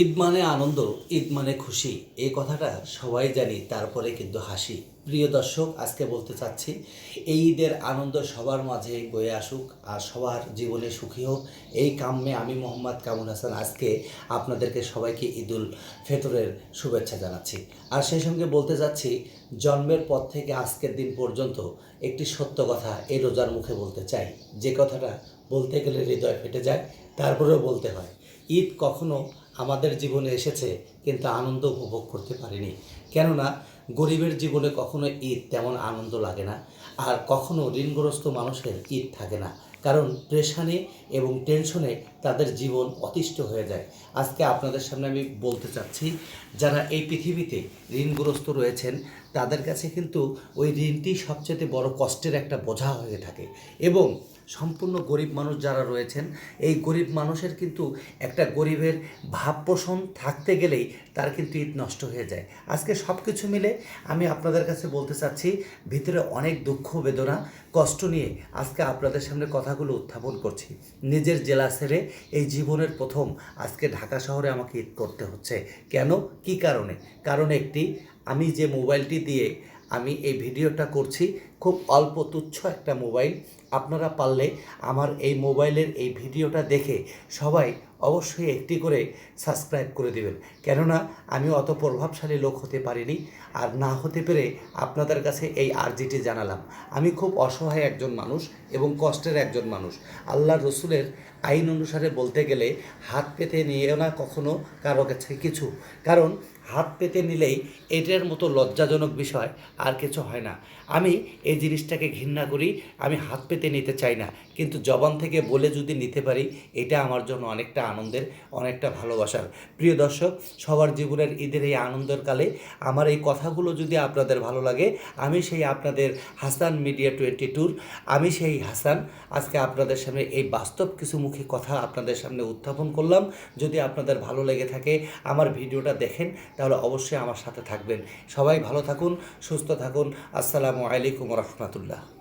ঈদ মানে আনন্দ, ঈদ মানে খুশি। এই কথাটা সবাই জানি, তারপরে কিন্তু হাসি। প্রিয় দর্শক, আজকে বলতে চাচ্ছি, এই ঈদের আনন্দ সবার মাঝে বয়ে আসুক আর সবার জীবনে সুখী হোক। এই কাম্যে আমি মোহাম্মদ কামুল হাসান আজকে আপনাদেরকে সবাইকে ঈদুল ফেতরের শুভেচ্ছা জানাচ্ছি। আর সেই সঙ্গে বলতে চাচ্ছি, জন্মের পর থেকে আজকের দিন পর্যন্ত একটি সত্য কথা এই রোজার মুখে বলতে চাই। যে কথাটা বলতে গেলে হৃদয় ফেটে যায়, তারপরেও বলতে হয়, ঈদ কখনো আমাদের জীবনে এসেছে, কিন্তু আনন্দ উপভোগ করতে পারিনি। কেননা, গরিবের জীবনে কখনো ঈদ তেমন আনন্দ লাগে না, আর কখনো ঋণগ্রস্ত মানুষের ঈদ থাকে না। কারণ, প্রেশানে এবং টেনশনে তাদের জীবন অতিষ্ঠ হয়ে যায়। আজকে আপনাদের সামনে আমি বলতে চাচ্ছি, যারা এই পৃথিবীতে ঋণগ্রস্ত রয়েছেন, তাদের কাছে কিন্তু ওই ঋণটি সবচেয়ে বড় কষ্টের একটা বোঝা হয়ে থাকে। এবং সম্পূর্ণ গরিব মানুষ যারা রয়েছেন, এই গরিব মানুষের কিন্তু একটা গরিবের ভাব পোষণ থাকতে গেলেই তার কিন্তু ঈদ নষ্ট হয়ে যায়। আজকে সব কিছু মিলে আমি আপনাদের কাছে বলতে চাচ্ছি, ভিতরে অনেক দুঃখ, বেদনা, কষ্ট নিয়ে আজকে আপনাদের সামনে কথাগুলো উত্থাপন করছি। নিজের জেলা ছেড়ে এই জীবনের প্রথম আজকে ঢাকা শহরে আমাকে ঈদ করতে হচ্ছে। কেন? কি কারণে? কারণ একটি, আমি যে মোবাইলটি দিয়ে আমি এই ভিডিওটা করছি, খুব অল্প তুচ্ছ একটা মোবাইল আপনারা পারলে আমার এই মোবাইলের এই ভিডিওটা দেখে সবাই অবশ্যই একটি করে সাবস্ক্রাইব করে দেবেন। কেননা আমি অত প্রভাবশালী লোক হতে পারিনি আর না হতে পেরে আপনাদের কাছে এই আর্জিটি জানালাম। আমি খুব অসহায় একজন মানুষ এবং কষ্টের একজন মানুষ। আল্লাহ রসুলের আইন অনুসারে বলতে গেলে হাত পেতে নিয়েও না কখনো কারও কাছে কিছু। কারণ হাত পেতে নিলেই এটার মতো লজ্জাজনক বিষয় আর কিছু হয় না। আমি এই জিনিসটাকে ঘৃণা করি, আমি হাত পেতে নিতে চাই না। কিন্তু জবান থেকে বলে যদি নিতে পারি, এটা আমার জন্য অনেকটা আনন্দের, অনেকটা ভালোবাসার। প্রিয় দর্শক, সবার জীবনের ঈদের এই আনন্দের কালে আমার এই কথাগুলো যদি আপনাদের ভালো লাগে, আমি সেই আপনাদের হাসান মিডিয়া টোয়েন্টি টুর, আমি সেই হাসান, আজকে আপনাদের সামনে এই বাস্তব কিছু মুখী কথা আপনাদের সামনে উত্থাপন করলাম। যদি আপনাদের ভালো লেগে থাকে আমার ভিডিওটা দেখেন, তাহলে অবশ্যই আমার সাথে থাকবেন। সবাই ভালো থাকুন, সুস্থ থাকুন। আসসালামু আলাইকুম রহমতুল্লাহ।